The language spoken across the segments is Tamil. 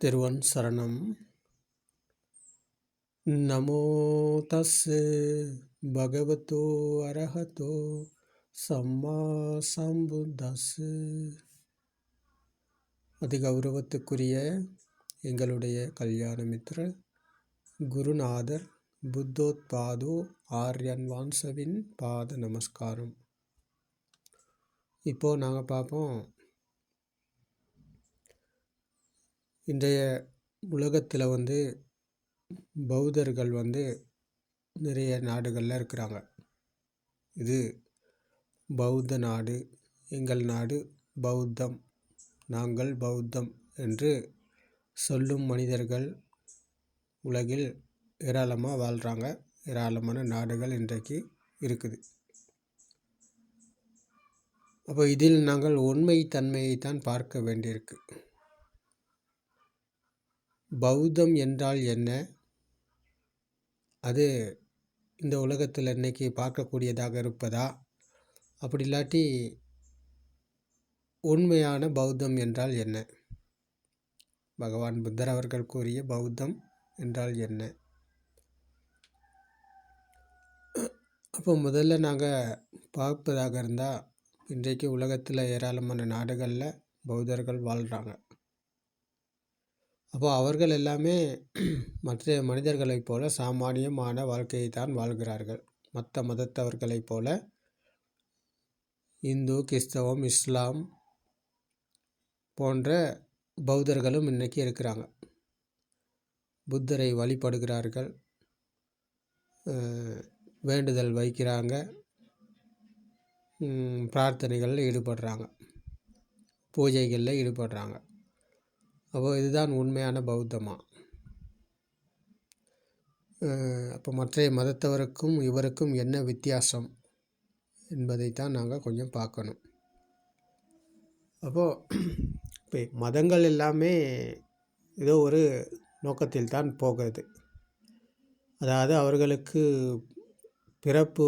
திருவன் சரணம். நமோ தஸ் பகவதோ அரஹதோ சம்மா சம்புதஸ் அதிகௌரவத்துக்குரிய எங்களுடைய கல்யாண மித்ர குருநாதர் புத்தோத்பாதோ ஆர்யன் வான்சவின் பாத நமஸ்காரம். இப்போது நாங்கள் பார்ப்போம் இன்றைய உலகத்தில் வந்து பௌத்தர்கள் வந்து நிறைய நாடுகளில் இருக்கிறாங்க. இது பௌத்த நாடு எங்கள் நாடு பௌத்தம் நாங்கள் பௌத்தம் என்று சொல்லும் மனிதர்கள் உலகில் ஏராளமாக வாழ்கிறாங்க ஏராளமான நாடுகள் இன்றைக்கு இருக்குது. அப்போ இதில் நாங்கள் உண்மை தன்மையை தான் பார்க்க வேண்டியிருக்கு. பௌத்தம் என்றால் என்ன? அது இந்த உலகத்தில் இன்றைக்கி பார்க்கக்கூடியதாக இருப்பதா? அப்படி இல்லாட்டி உண்மையான பௌத்தம் என்றால் என்ன? பகவான் புத்தர் அவர்கள் கூறிய பௌத்தம் என்றால் என்ன? அப்போ முதல்ல நாங்கள் பார்ப்பதாக இருந்தால் இன்றைக்கு உலகத்தில் ஏராளமான நாடுகளில் பௌத்தர்கள் வாழ்கிறாங்க அப்போ அவர்கள் எல்லாமே மற்ற மனிதர்களைப் போல சாமானியமான வாழ்க்கையை தான் வாழ்கிறார்கள். மற்ற மதத்தவர்களைப் போல இந்து கிறிஸ்தவம் இஸ்லாம் போன்ற பௌத்தர்களும் இன்றைக்கி இருக்கிறாங்க. புத்தரை வழிபடுகிறார்கள். வேண்டுதல் வைக்கிறாங்க. பிரார்த்தனைகளில் ஈடுபடுறாங்க. பூஜைகளில் ஈடுபடுறாங்க. அப்போ இதுதான் உண்மையான பௌத்தமா? அப்போ மற்ற மதத்தவருக்கும் இவருக்கும் என்ன வித்தியாசம் என்பதைத்தான் நாங்கள் கொஞ்சம் பார்க்கணும். அப்போது இப்போ மதங்கள் எல்லாமே ஏதோ ஒரு நோக்கத்தில் தான் போகிறது. அதாவது அவர்களுக்கு பிறப்பு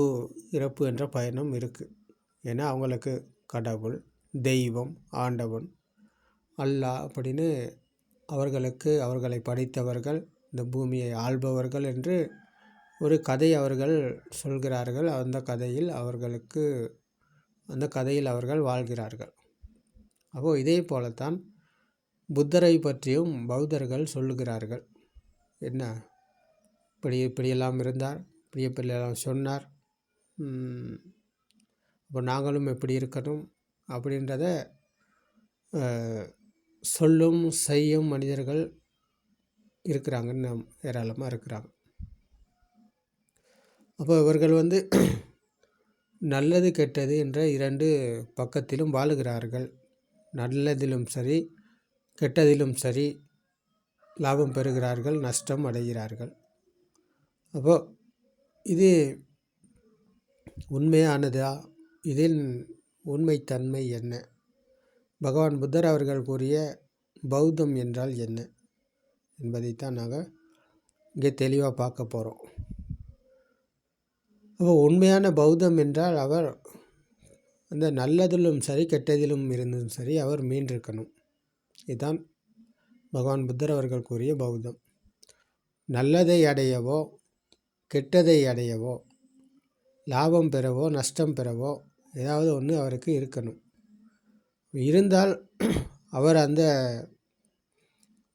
இறப்பு என்ற பயணம் இருக்குது ஏன்னா அவங்களுக்கு கடவுள் தெய்வம் ஆண்டவன் அல்லாஹ் அப்படின்னு அவர்களுக்கு அவர்களை படைத்தவர்கள் இந்த பூமியை ஆள்பவர்கள் என்று ஒரு கதை அவர்கள் சொல்கிறார்கள். அந்த கதையில் அவர்களுக்கு அந்த கதையில் அவர்கள் வாழ்கிறார்கள். அப்போது இதே போலத்தான் புத்தரை பற்றியும் பௌத்தர்கள் சொல்லுகிறார்கள். என்ன? இப்படி இப்படியெல்லாம் இருந்தார் இப்படி இப்படியெல்லாம் சொன்னார். அப்போ நாங்களும் எப்படி இருக்கணும் அப்படின்றத சொல்லும் செய்யும் மனிதர்கள் இருக்கிறாங்கன்னு நம் ஏராளமாக இருக்கிறாங்க. அப்போ இவர்கள் வந்து நல்லது கெட்டது என்ற இரண்டு பக்கத்திலும் வாழுகிறார்கள். நல்லதிலும் சரி கெட்டதிலும் சரி லாபம் பெறுகிறார்கள் நஷ்டம் அடைகிறார்கள். அப்போது இது உண்மையானதா? இதில் உண்மைத்தன்மை என்ன? பகவான் புத்தர் அவர்கள் கூறிய பௌத்தம் என்றால் என்ன? என்பதைத்தான் நாங்கள் இங்கே தெளிவாக பார்க்க போகிறோம் அப்போ உண்மையான பௌத்தம் என்றால் அவர் அந்த நல்லதிலும் சரி கெட்டதிலும் இருந்தும் சரி அவர் மீண்டிருக்கணும். இதுதான் பகவான் புத்தர் அவர்கள் கூறிய பௌத்தம். நல்லதை அடையவோ கெட்டதை அடையவோ லாபம் பெறவோ நஷ்டம் பெறவோ ஏதாவது ஒன்று அவருக்கு இருக்கணும். இருந்தால் அவர் அந்த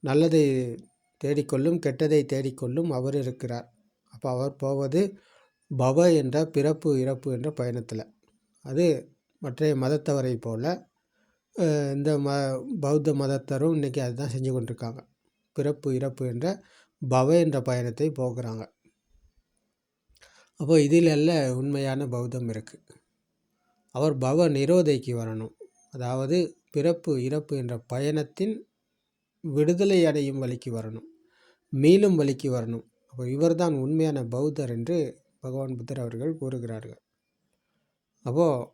நல்லதை தேடிக்கொள்ளும் கெட்டதை தேடிக்கொள்ளும் அவர் இருக்கிறார். அப்போ அவர் போவது பவ என்ற பிறப்பு இறப்பு என்ற பயணத்தில். அது மற்ற மதத்தவரை போல் இந்த ம பௌத்த மதத்தரும் இன்றைக்கி அதுதான் செஞ்சு கொண்டிருக்காங்க. பிறப்பு இறப்பு என்ற பவ என்ற பயணத்தை போகிறாங்க அப்போ இதில் உண்மையான பௌத்தம் இருக்குது அவர் பவ நிரோதைக்கு வரணும். அதாவது பிறப்பு இறப்பு என்ற பயணத்தின் விடுதலை அடையும் வழிக்கு வரணும். மீளும் வழிக்கு வரணும். அப்போ இவர்தான் உண்மையான பௌத்தர் என்று பகவான் புத்தர் அவர்கள் கூறுகிறார்கள். அப்போது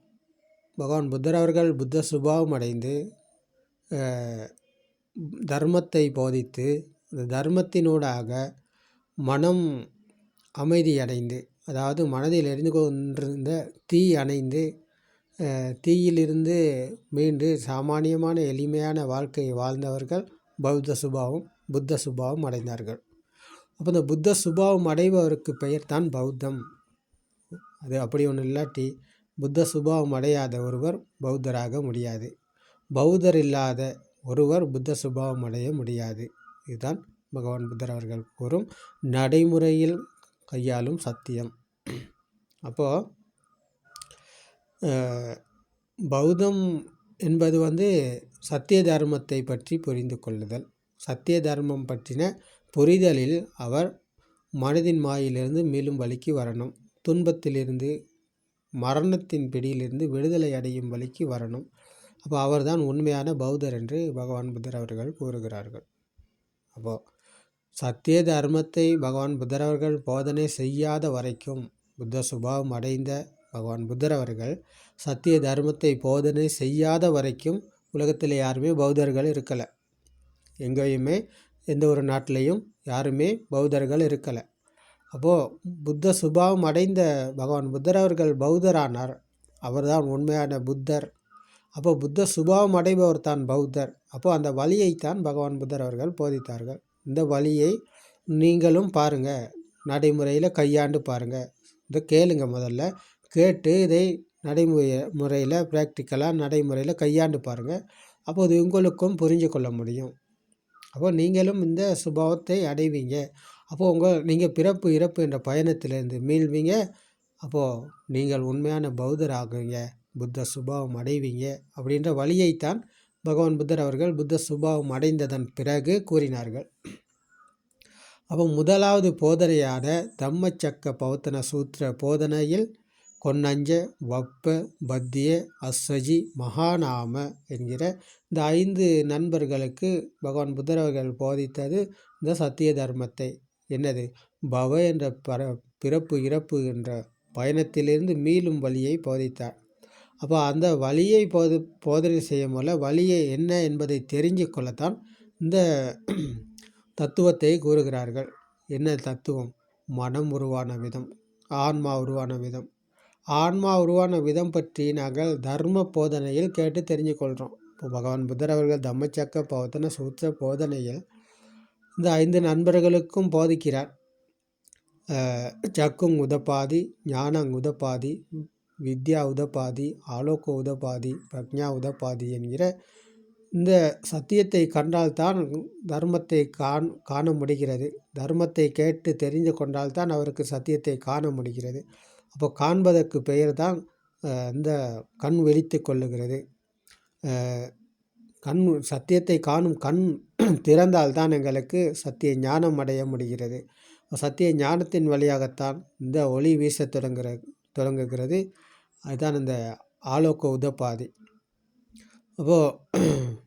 பகவான் புத்தர் அவர்கள் புத்த சுபாவம் அடைந்து தர்மத்தை போதித்து அந்த தர்மத்தினூடாக மனம் அமைதி அடைந்து அதாவது மனதில் எரிந்து கொண்டிருந்த தீ அணைந்து தீயிலிருந்து மீண்டு சாமானியமான எளிமையான வாழ்க்கையை வாழ்ந்தவர்கள் பௌத்த சுபாவம் புத்த சுபாவம் அடைந்தார்கள். அப்போ இந்த புத்த சுபாவம் அடைபவருக்கு பெயர் தான் பௌத்தம். அது அப்படி ஒன்று இல்லாட்டி புத்த சுபாவம் அடையாத ஒருவர் பௌத்தராக முடியாது. பௌத்தர் இல்லாத ஒருவர் புத்த சுபாவம் அடைய முடியாது. இதுதான் பகவான் புத்தர் அவர்கள் கூறும் நடைமுறையில் கையாளும் சத்தியம். அப்போது பௌத்தம் என்பது வந்து சத்திய தர்மத்தை பற்றி புரிந்து கொள்ளுதல். சத்திய தர்மம் பற்றின புரிதலில் அவர் மனதின் மாயிலிருந்து மீளும் வழிக்கு வரணும். துன்பத்திலிருந்து மரணத்தின் பிடியிலிருந்து விடுதலை அடையும் வழிக்கு வரணும். அப்போ அவர்தான் உண்மையான பௌத்தர் என்று பகவான் புத்தர் அவர்கள் கூறுகிறார்கள். அப்போது சத்திய தர்மத்தை பகவான் புத்தர் அவர்கள் போதனை செய்யாத வரைக்கும் புத்த சுபாவம் அடைந்த பகவான் புத்தர் அவர்கள் சத்திய தர்மத்தை போதனை செய்யாத வரைக்கும் உலகத்தில் யாருமே பௌத்தர்கள் இருக்கலை. எங்கேயுமே எந்த ஒரு நாட்டிலையும் யாருமே பௌத்தர்கள் இருக்கலை. அப்போது புத்த சுபாவம் அடைந்த பகவான் புத்தர் அவர்கள் பௌத்தரானார். அவர்தான் உண்மையான புத்தர். அப்போ புத்த சுபாவம் அடைபவர் தான் பௌத்தர். அப்போது அந்த வழியைத்தான் பகவான் புத்தர் அவர்கள் போதித்தார்கள். இந்த வழியை நீங்களும் பாருங்கள் நடைமுறையில் கையாண்டு பாருங்கள் இதை கேளுங்க முதல்ல. கேட்டு இதை நடைமுறை முறையில் ப்ராக்டிக்கலாக நடைமுறையில் கையாண்டு பாருங்கள் அப்போது உங்களுக்கும் புரிஞ்சு கொள்ள முடியும். அப்போ நீங்களும் இந்த சுபாவத்தை அடைவீங்க. அப்போது உங்கள் நீங்கள் பிறப்பு இறப்பு என்ற பயணத்திலேருந்து மீள்வீங்க. அப்போது நீங்கள் உண்மையான பௌத்தர் ஆகுவீங்க புத்த சுபாவம் அடைவீங்க அப்படின்ற வழியைத்தான் பகவான் புத்தர் அவர்கள் புத்த சுபாவம் அடைந்ததன் பிறகு கூறினார்கள். அப்போ முதலாவது போதனையான தம்மச்சக்க பௌத்தன சூத்திர போதனையில் கொன்னஞ்ச வப்ப பத்திய அஸ்வஜி மகாநாம என்கிற இந்த ஐந்து நண்பர்களுக்கு பகவான் புத்தர் அவர்கள் போதித்தது இந்த சத்திய தர்மத்தை. என்னது? பவ என்ற பர பிறப்பு இறப்பு என்ற பயணத்திலிருந்து மீளும் வழியை போதித்தார். அப்போ அந்த வழியை போது போதனை செய்யும் போல வழியை என்ன என்பதை தெரிஞ்சு கொள்ளத்தான் இந்த தத்துவத்தை கூறுகிறார்கள். என்ன தத்துவம்? மனம் உருவான விதம் ஆன்மா உருவான விதம். ஆன்மா உருவான விதம் பற்றி நாங்கள் தர்ம போதனையில் கேட்டு தெரிஞ்சு கொள்கிறோம் இப்போ பகவான் புத்தர் அவர்கள் தம்மச்சக்க போதன சூத்திர போதனையில் இந்த ஐந்து நண்பர்களுக்கும் போதிக்கிறார். சக்கும் உதப்பாதி ஞானங் உதப்பாதி வித்யா உதப்பாதி ஆலோக உதப்பாதி பிரக்ஞா உதப்பாதி என்கிற இந்த சத்தியத்தை கண்டால்தான் தர்மத்தை காண் காண முடிகிறது. தர்மத்தை கேட்டு தெரிந்து கொண்டால்தான் அவருக்கு சத்தியத்தை காண முடிகிறது. அப்போ காண்பதற்கு பெயர் தான் இந்த கண் விழித்து கொள்ளுகிறது. கண் சத்தியத்தை காணும் கண் திறந்தால்தான் எங்களுக்கு சத்திய ஞானம் அடைய முடிகிறது. சத்திய ஞானத்தின் வழியாகத்தான் இந்த ஒளி வீச தொடங்குற தொடங்குகிறது. அதுதான் இந்த ஆலோக்க உதப்பாதி. அப்போது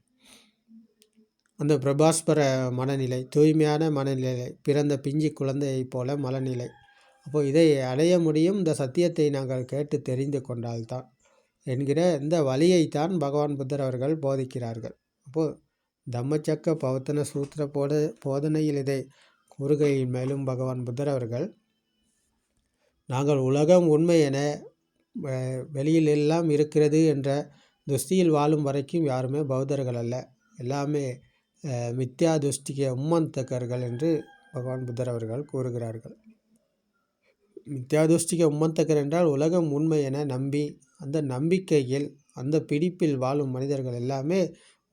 அந்த பிரபாஸ்பர மனநிலை தூய்மையான மனநிலை பிறந்த பிஞ்சி குழந்தையைப் போல மனநிலை. அப்போது இதை அடைய முடியும். இந்த சத்தியத்தை நாங்கள் கேட்டு தெரிந்து கொண்டால்தான் என்கிற இந்த வழியைத்தான் பகவான் புத்தர் அவர்கள் போதிக்கிறார்கள். அப்போது தம்மச்சக்க பௌத்தன சூத்திர போத போதனையில் இதை கூறுகையின் மேலும் பகவான் புத்தர் அவர்கள் நாங்கள் உலகம் உண்மை என வெளியில் எல்லாம் இருக்கிறது என்ற துஷ்டியில் வாழும் வரைக்கும் யாருமே பௌத்தர்கள் அல்ல. எல்லாமே மித்யா துஷ்டிக உம்மந்தகர்கள் என்று பகவான் புத்தர் அவர்கள் கூறுகிறார்கள். மித்யாதுஷ்டிக உம்மந்தகர் என்றால் உலகம் உண்மை என நம்பி அந்த நம்பிக்கையில் அந்த பிடிப்பில் வாழும் மனிதர்கள் எல்லாமே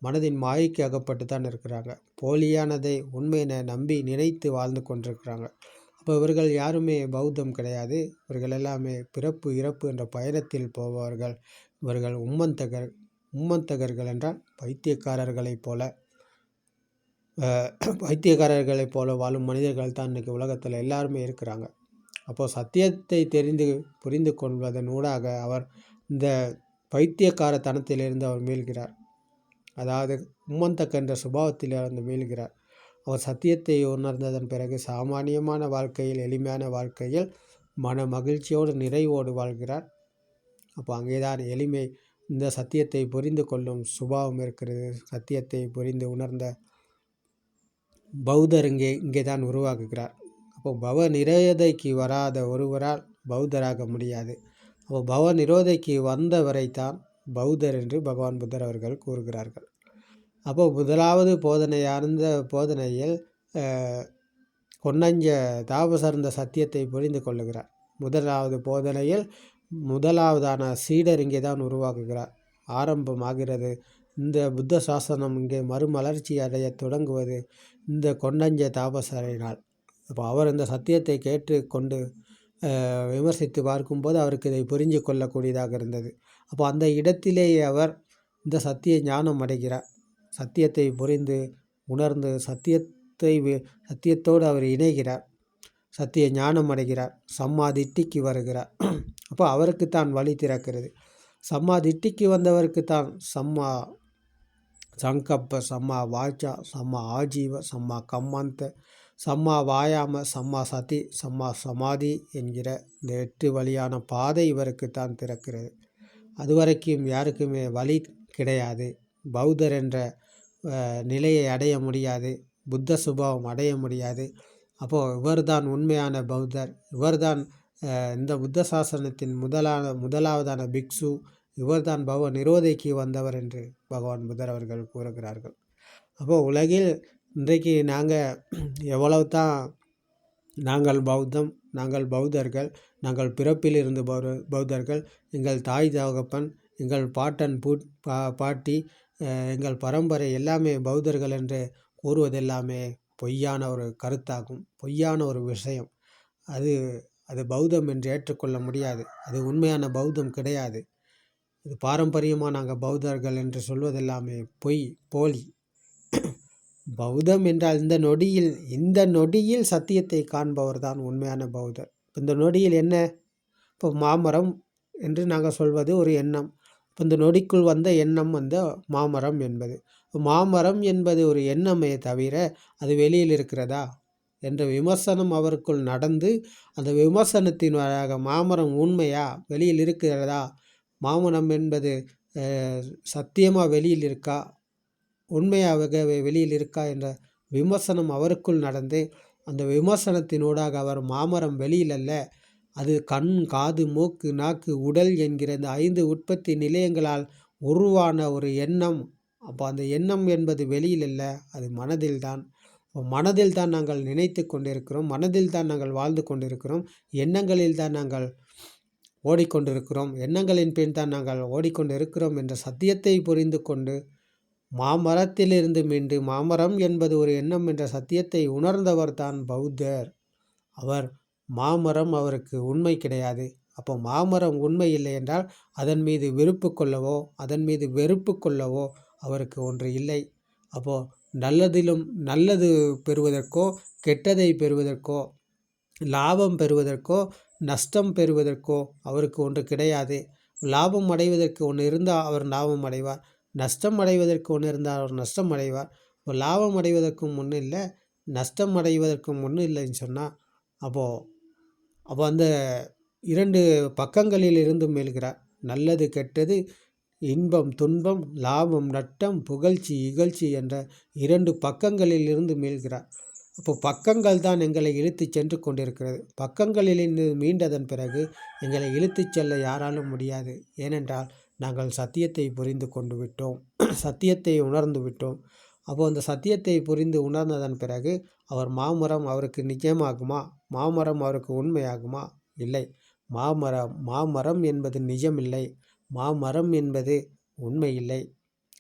மனதின் மாய்க்கு அகப்பட்டு தான் இருக்கிறாங்க. போலியானதை உண்மை என நம்பி நினைத்து வாழ்ந்து கொண்டிருக்கிறாங்க. அப்போ இவர்கள் யாருமே பௌத்தம் கிடையாது. இவர்கள் எல்லாமே பிறப்பு இறப்பு என்ற பயணத்தில் போபவர்கள். இவர்கள் உம்மந்தகர் உம்மந்தகர்கள் என்றால் பைத்தியக்காரர்களைப் போல பைத்தியக்காரர்களைப் போல வாழும் மனிதர்கள் தான் இன்றைக்கி உலகத்தில் எல்லாருமே இருக்கிறாங்க. அப்போது சத்தியத்தை தெரிந்து புரிந்து கொள்வதன் ஊடாக அவர் இந்த பைத்தியக்காரத்தனத்திலிருந்து அவர் மீள்கிறார். அதாவது உம்மந்தக்க என்ற சுபாவத்திலிருந்து மீள்கிறார். அவர் சத்தியத்தை உணர்ந்ததன் பிறகு சாமானியமான வாழ்க்கையில் எளிமையான வாழ்க்கையில் மன மகிழ்ச்சியோடு நிறைவோடு வாழ்கிறார். அப்போ அங்கேதான் எளிமை இந்த சத்தியத்தை புரிந்து கொள்ளும் சுபாவம் இருக்கிறது. சத்தியத்தை புரிந்து உணர்ந்த பௌத்தர் இங்கே இங்கே தான் உருவாக்குகிறார் அப்போ பவ நிரோதைக்கு வராத ஒருவரால் பௌத்தராக முடியாது. அப்போ பவ நிரோதைக்கு வந்தவரைத்தான் பௌத்தர் என்று பகவான் புத்தர் அவர்கள் கூறுகிறார்கள். அப்போ முதலாவது போதனையார்ந்த போதனையில் கொன்னஞ்ச தாபசார்ந்த சத்தியத்தை புரிந்து கொள்ளுகிறார். முதலாவது போதனையில் முதலாவதான சீடர் இங்கே தான் உருவாக்குகிறார். ஆரம்பமாகிறது. இந்த புத்த சாசனம் இங்கே மறுமலர்ச்சி அடைய தொடங்குவது இந்த கொண்டஞ்ச தாபசரினால். அப்போ அவர் இந்த சத்தியத்தை கேட்டு கொண்டு விமர்சித்து பார்க்கும்போது அவருக்கு இதை புரிஞ்சு கொள்ளக்கூடியதாக இருந்தது. அப்போ அந்த இடத்திலேயே அவர் இந்த சத்திய ஞானம் அடைகிறார். சத்தியத்தை புரிந்து உணர்ந்து சத்தியத்தை சத்தியத்தோடு அவர் இணைகிறார். சத்திய ஞானம் அடைகிறார். சம்மாதிட்டிக்கு வருகிறார். அப்போ அவருக்கு தான் வழி திறக்கிறது. சம்மாதிட்டிக்கு வந்தவருக்கு தான் சம்மா சங்கப்ப சம்மா வாச்சா சம்மா ஆஜீவ சம்மா கம்மந்த சம்மா வாயாம சம்மா சதி சம்மா சமாதி என்கிற இந்த எட்டு வழியான பாதை இவருக்கு தான் திறக்கிறது. அதுவரைக்கும் யாருக்குமே வழி கிடையாது. பௌத்தர் என்ற நிலையை அடைய முடியாது. புத்த சுபாவம் அடைய முடியாது. அப்போது இவர்தான் உண்மையான பௌத்தர். இவர்தான் இந்த புத்த சாசனத்தின் முதலான முதலாவதான பிக்ஷு. இவர்தான் பவ நிரோதைக்கு வந்தவர் என்று பகவான் புத்தர் அவர்கள் கூறுகிறார்கள். அப்போது உலகில் இன்றைக்கு நாங்கள் எவ்வளவு தான் நாங்கள் பௌத்தம் நாங்கள் பௌத்தர்கள் நாங்கள் பிறப்பில் இருந்து பௌத்தர்கள் எங்கள் தாய் தகப்பன் எங்கள் பாட்டன் பூட் பா பாட்டி எங்கள் பரம்பரை எல்லாமே பௌத்தர்கள் என்று கூறுவதெல்லாமே பொய்யான ஒரு கருத்தாகும் பொய்யான ஒரு விஷயம். அது அது பௌத்தம் என்று ஏற்றுக்கொள்ள முடியாது. அது உண்மையான பௌத்தம் கிடையாது. இது பாரம்பரியமாக நாங்கள் பௌத்தர்கள் என்று சொல்வதெல்லாமே பொய் போலி. பௌத்தம் என்றால் இந்த நொடியில் இந்த நொடியில் சத்தியத்தை காண்பவர் தான் உண்மையான பௌத்தர். இந்த நொடியில் என்ன? இப்போ மாமரம் என்று நாங்கள் சொல்வது ஒரு எண்ணம். இப்போ இந்த நொடிக்குள் வந்த எண்ணம் வந்த மாமரம் என்பது. மாமரம் என்பது ஒரு எண்ணமே தவிர அது வெளியில் இருக்கிறதா? என்ற விமர்சனம் அவருக்குள் நடந்து அந்த விமர்சனத்தின் வழியாக மாமரம் உண்மையா? வெளியில் இருக்கிறதா? மாமரம் என்பது சத்தியமாக வெளியில் இருக்கா? உண்மையாகவே வெளியில் இருக்கா என்ற விமர்சனம் அவருக்குள் நடந்து அந்த விமர்சனத்தினூடாக அவர் மாமரம் வெளியில் அல்ல அது கண் காது மூக்கு நாக்கு உடல் என்கிற இந்த ஐந்து உற்பத்தி நிலையங்களால் உருவான ஒரு எண்ணம். அப்போ அந்த எண்ணம் என்பது வெளியில் இல்லை அது மனதில் தான் மனதில் தான் நாங்கள் நினைத்து கொண்டிருக்கிறோம் மனதில் தான் நாங்கள் வாழ்ந்து கொண்டிருக்கிறோம் எண்ணங்களில் தான் நாங்கள் ஓடிக்கொண்டிருக்கிறோம் எண்ணங்களின் பின் தான் நாங்கள் ஓடிக்கொண்டு இருக்கிறோம் என்ற சத்தியத்தை புரிந்து கொண்டு மாமரத்திலிருந்து மீண்டு மாமரம் என்பது ஒரு எண்ணம் என்ற சத்தியத்தை உணர்ந்தவர் தான் பௌத்தர். அவர் மாமரம் அவருக்கு உண்மை கிடையாது. அப்போ மாமரம் உண்மை இல்லை என்றால் அதன் மீது வெறுப்பு கொள்ளவோ அதன் மீது வெறுப்பு கொள்ளவோ அவருக்கு ஒன்று இல்லை. அப்போது நல்லதிலும் நல்லது பெறுவதற்கோ கெட்டதை பெறுவதற்கோ லாபம் பெறுவதற்கோ நஷ்டம் பெறுவதற்கோ அவருக்கு ஒன்று கிடையாது. லாபம் அடைவதற்கு ஒன்று இருந்தால் அவர் லாபம் அடைவார். நஷ்டம் அடைவதற்கு ஒன்று இருந்தால் அவர் நஷ்டம் அடைவார் இப்போ லாபம் அடைவதற்கும் ஒன்றும் இல்லை நஷ்டம் அடைவதற்கும் ஒன்றும் இல்லைன்னு சொன்னால் அப்போது அப்போ அந்த இரண்டு பக்கங்களில் இருந்து எழுகிறார் நல்லது கெட்டது இன்பம் துன்பம் லாபம் நட்டம் புகழ்ச்சி இகழ்ச்சி என்ற இரண்டு பக்கங்களில் இருந்து மீள்கிறார் அப்போ பக்கங்கள் தான் எங்களை இழுத்து சென்று கொண்டிருக்கிறது. பக்கங்களிலிருந்து மீண்டதன் பிறகு எங்களை இழுத்துச் செல்ல யாராலும் முடியாது. ஏனென்றால் நாங்கள் சத்தியத்தை புரிந்து கொண்டு விட்டோம். சத்தியத்தை உணர்ந்து விட்டோம். அப்போது அந்த சத்தியத்தை புரிந்து உணர்ந்ததன் பிறகு அவர் மாமரம் அவருக்கு நிஜமாகுமா? மாமரம் அவருக்கு உண்மையாகுமா? இல்லை. மாமரம் மாமரம் என்பது நிஜமில்லை. மாமரம் என்பது உண்மை இல்லை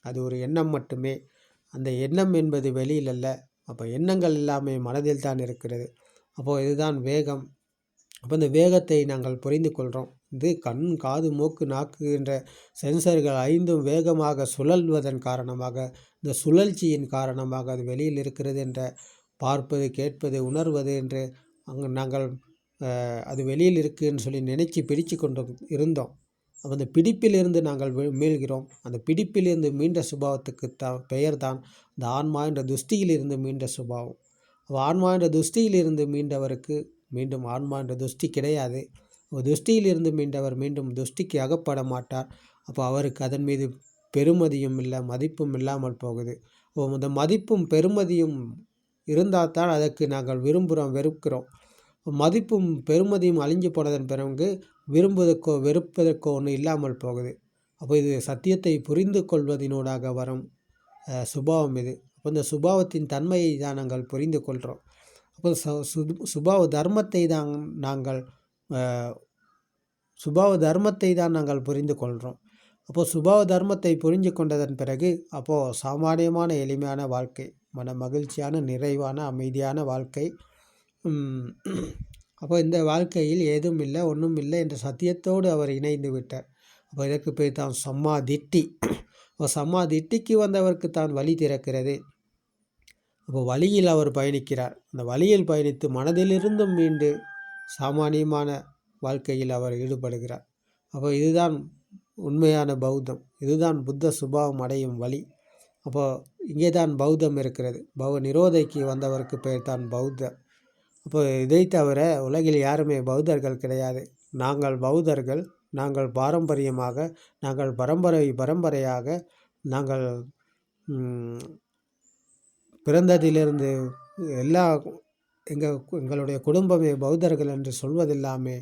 அது ஒரு எண்ணம் மட்டுமே. அந்த எண்ணம் என்பது வெளியில் அல்ல அப்போ எண்ணங்கள் எல்லாமே மனதில் தான் இருக்கிறது. அப்போது இதுதான் வேகம். அப்போ இந்த வேகத்தை நாங்கள் புரிந்து கொள்கிறோம் இது கண் காது மூக்கு நாக்கு என்ற சென்சர்கள் ஐந்தும் வேகமாக சுழல்வதன் காரணமாக இந்த சுழற்சியின் காரணமாக அது வெளியில் இருக்கிறது என்ற பார்ப்பது கேட்பது உணர்வது என்று அங்கே நாங்கள் அது வெளியில் இருக்குன்னு சொல்லி நினச்சி பிடிச்சு கொண்டு இருந்தோம். அந்த பிடிப்பிலிருந்து நாங்கள் மீள்கிறோம். அந்த பிடிப்பிலிருந்து மீண்ட சுபாவத்துக்கு த பெயர் தான் இந்த ஆன்மா என்ற துஷ்டியிலிருந்து மீண்ட சுபாவம். ஆன்மா என்ற துஷ்டியிலிருந்து மீண்டவருக்கு மீண்டும் ஆன்மா என்ற துஷ்டி கிடையாது. துஷ்டியிலிருந்து மீண்டவர் மீண்டும் துஷ்டிக்கு அகப்பட மாட்டார் அப்போ அவருக்கு அதன் மீது பெருமதியும் இல்லை மதிப்பும் இல்லாமல் போகுது. அந்த மதிப்பும் பெருமதியும் இருந்தால் தான் அதற்கு நாங்கள் விரும்புகிறோம் வெறுக்கிறோம். மதிப்பும் பெருமதியும் அழிஞ்சு போனதன் பிறகு விரும்புவதற்கோ வெறுப்பதற்கோ ஒன்று இல்லாமல் போகுது. அப்போ இது சத்தியத்தை புரிந்து கொள்வதனூடாக வரும் சுபாவம் இது. அப்போ இந்த சுபாவத்தின் தன்மையை தான் நாங்கள் புரிந்து கொள்கிறோம். அப்போ ச சு சுபாவ தர்மத்தை தான் நாங்கள் சுபாவ தர்மத்தை தான் நாங்கள் புரிந்து கொள்கிறோம் அப்போது சுபாவ தர்மத்தை புரிஞ்சு கொண்டதன் பிறகு அப்போது சாமானியமான எளிமையான வாழ்க்கை மன மகிழ்ச்சியான நிறைவான அமைதியான வாழ்க்கை அப்போ இந்த வாழ்க்கையில் ஏதும் இல்லை ஒன்றும் இல்லை என்ற சத்தியத்தோடு அவர் இணைந்து விட்டார். அப்போ இதற்கு பேர் தான் சம்மா திட்டி அப்போ சம்மா திட்டிக்கு வந்தவருக்கு தான் வழி திறக்கிறது. அப்போ வழியில் அவர் பயணிக்கிறார். அந்த வழியில் பயணித்து மனதிலிருந்தும் மீண்டு சாமானியமான வாழ்க்கையில் அவர் ஈடுபடுகிறார். அப்போ இதுதான் உண்மையான பௌத்தம். இதுதான் புத்த சுபாவம் அடையும் வழி. அப்போது இங்கே தான் பௌத்தம் இருக்கிறது. பௌ நிரோதைக்கு வந்தவருக்கு பெயர் தான் பௌத்தர் அப்போ இதை தவிர உலகில் யாருமே பௌத்தர்கள் கிடையாது. நாங்கள் பௌத்தர்கள் நாங்கள் பாரம்பரியமாக நாங்கள் பரம்பரை பரம்பரையாக நாங்கள் பிறந்ததிலிருந்து எல்லா எங்கள் எங்களுடைய குடும்பமே பௌத்தர்கள் என்று சொல்வதெல்லாமே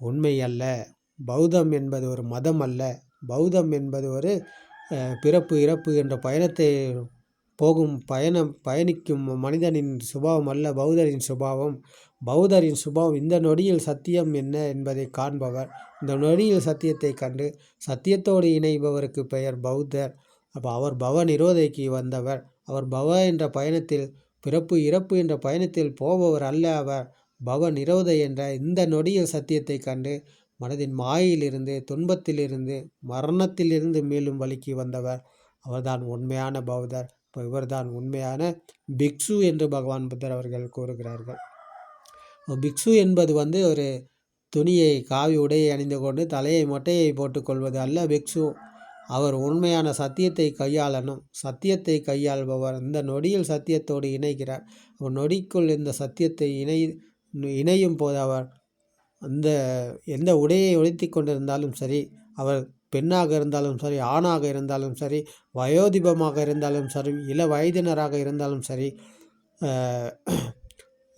உண்மை அல்ல. பௌத்தம் என்பது ஒரு மதம் அல்ல. பௌத்தம் என்பது ஒரு பிறப்பு இறப்பு என்ற பயணத்தை போகும் பயணம் பயணிக்கும் மனிதனின் சுபாவம் அல்ல பௌத்தரின் சுபாவம். பௌத்தரின் சுபாவம் இந்த நொடியில் சத்தியம் என்ன என்பதை காண்பவர். இந்த நொடியில் சத்தியத்தை கண்டு சத்தியத்தோடு இணைபவருக்கு பெயர் பௌத்தர். அப்போ அவர் பவ நிரோதைக்கு வந்தவர். அவர் பவ என்ற பயணத்தில் பிறப்பு இறப்பு என்ற பயணத்தில் போபவர் அல்ல அவர். பவ நிரோதை என்ற இந்த நொடியில் சத்தியத்தை கண்டு மனதின் மாயிலிருந்து துன்பத்திலிருந்து மரணத்திலிருந்து மீளும் வழிக்கு வந்தவர். அவர்தான் உண்மையான பௌதர் இப்போ இவர்தான் உண்மையான பிக்ஷு என்று பகவான் புத்தர் அவர்கள் கூறுகிறார்கள். பிக்ஷு என்பது வந்து ஒரு துணியை காவி உடையை அணிந்து கொண்டு தலையை மொட்டையை போட்டுக்கொள்வது அல்ல பிக்ஷு. அவர் உண்மையான சத்தியத்தை கையாளணும். சத்தியத்தை கையாள்பவர் இந்த நொடியில் சத்தியத்தோடு இணைகிறார். அவர் நொடிக்குள் இந்த சத்தியத்தை இணை இணையும் போது அவர் அந்த எந்த உடையை உழைத்தி கொண்டிருந்தாலும் சரி அவர் பெண்ணாக இருந்தாலும் சரி ஆணாக இருந்தாலும் சரி வயோதிபமாக இருந்தாலும் சரி இள வயதினராக இருந்தாலும் சரி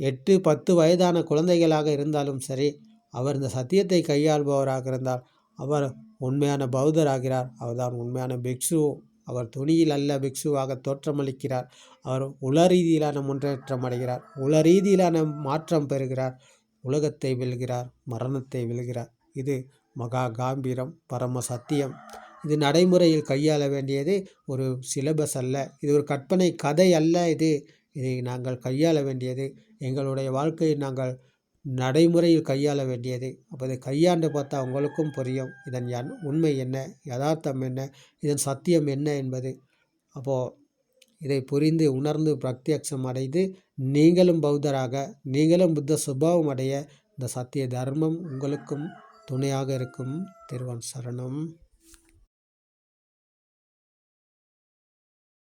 எட்டு பத்து வயதான குழந்தைகளாக இருந்தாலும் சரி அவர் இந்த சத்தியத்தை கையாள்பவராக இருந்தால் அவர் உண்மையான பௌத்தராகிறார். அவர்தான் உண்மையான பிக்ஷு. அவர் துணியில் அல்ல பிக்ஷுவாக தோற்றமளிக்கிறார். அவர் உல ரீதியிலான முன்னேற்றம் அடைகிறார் உல ரீதியிலான மாற்றம் பெறுகிறார். உலகத்தை வெல்கிறார். மரணத்தை வெல்கிறார். இது மகா காம்பீரம். பரம சத்தியம். இது நடைமுறையில் கையாள வேண்டியது ஒரு சிலபஸ் அல்ல. இது ஒரு கற்பனை கதை அல்ல இது. இதை நாங்கள் கையாள வேண்டியது. எங்களுடைய வாழ்க்கையை நாங்கள் நடைமுறையில் கையாள வேண்டியது. அப்போ இதை கையாண்டு பார்த்தா உங்களுக்கும் புரியும். இதன் யன் உண்மை என்ன? யதார்த்தம் என்ன? இதன் சத்தியம் என்ன என்பது. அப்போது இதை புரிந்து உணர்ந்து பிரத்யட்சம் அடைந்து நீங்களும் பௌத்தராக நீங்களும் புத்த சுபாவம் அடைய இந்த சத்திய தர்மம் உங்களுக்கும் துணையாக இருக்கும். திருவன் சரணம்.